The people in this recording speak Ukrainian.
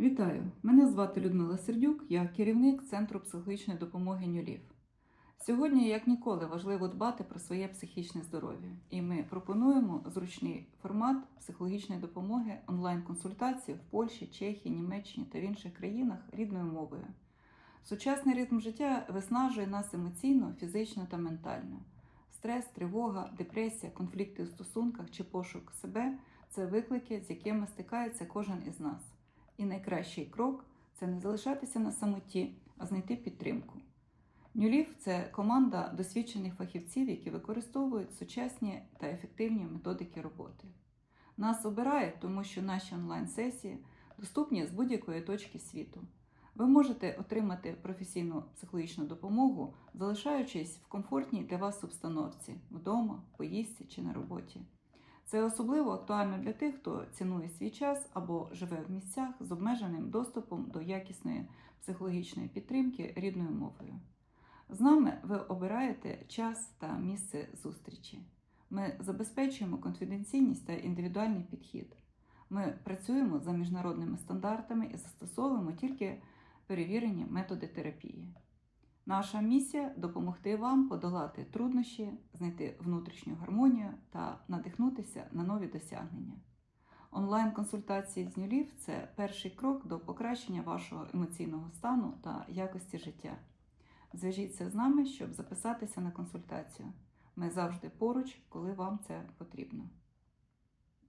Вітаю! Мене звати Людмила Сердюк, я керівник Центру психологічної допомоги Нюлів. Сьогодні, як ніколи, важливо дбати про своє психічне здоров'я, і ми пропонуємо зручний формат психологічної допомоги онлайн-консультації в Польщі, Чехії, Німеччині та в інших країнах рідною мовою. Сучасний ритм життя виснажує нас емоційно, фізично та ментально. Стрес, тривога, депресія, конфлікти у стосунках чи пошук себе це виклики, з якими стикається кожен із нас. І найкращий крок це не залишатися на самоті, а знайти підтримку. Нюлів це команда досвідчених фахівців, які використовують сучасні та ефективні методики роботи. Нас обирають, тому що наші онлайн-сесії доступні з будь-якої точки світу. Ви можете отримати професійну психологічну допомогу, залишаючись в комфортній для вас обстановці вдома, поїздці чи на роботі. Це особливо актуально для тих, хто цінує свій час або живе в місцях з обмеженим доступом до якісної психологічної підтримки рідною мовою. З нами ви обираєте час та місце зустрічі. Ми забезпечуємо конфіденційність та індивідуальний підхід. Ми працюємо за міжнародними стандартами і застосовуємо тільки перевірені методи терапії. Наша місія допомогти вам подолати труднощі, знайти внутрішню гармонію та надихнутися на нові досягнення. Онлайн-консультації з нулів це перший крок до покращення вашого емоційного стану та якості життя. Зв'яжіться з нами, щоб записатися на консультацію. Ми завжди поруч, коли вам це потрібно.